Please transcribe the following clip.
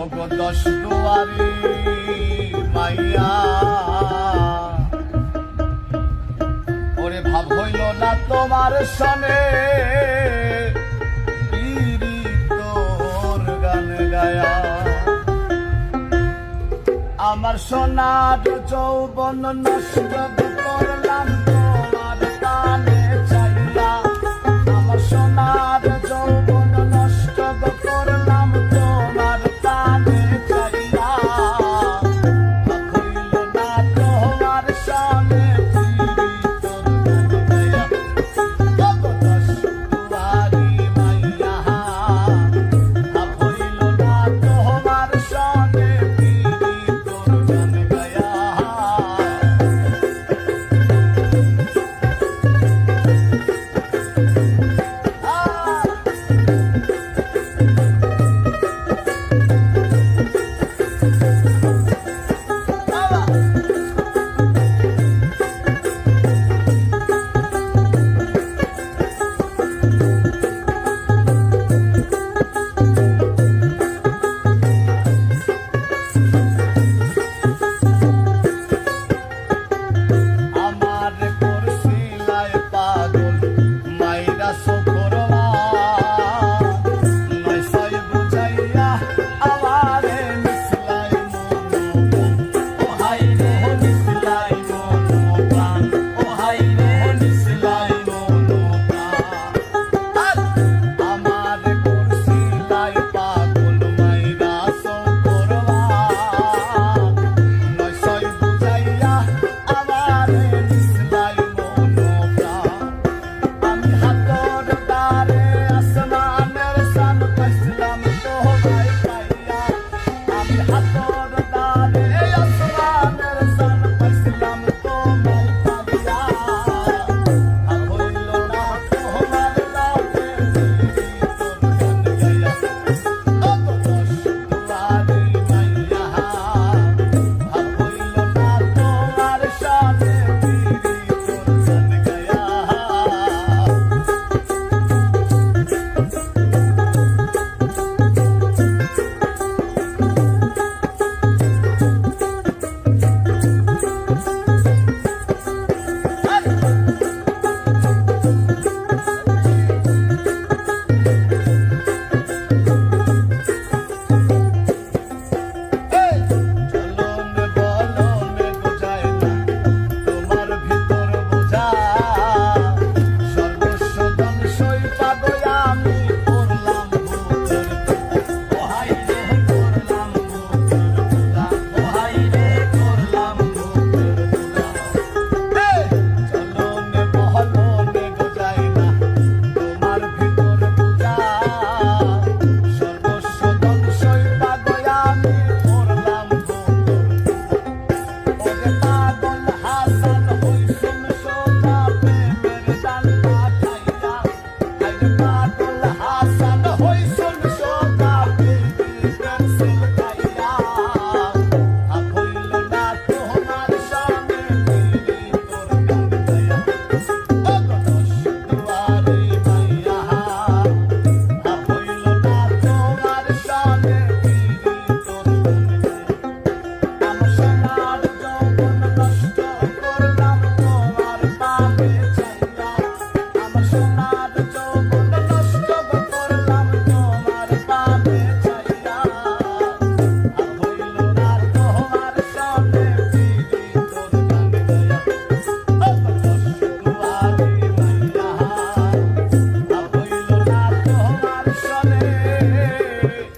ওগো দশ দুয়ারি মাইয়া। ওরে ভাব হইল না তোমার গায়া। আমার সোনার যৌবন নষ্ট করলাম তো Thank you. Yeah.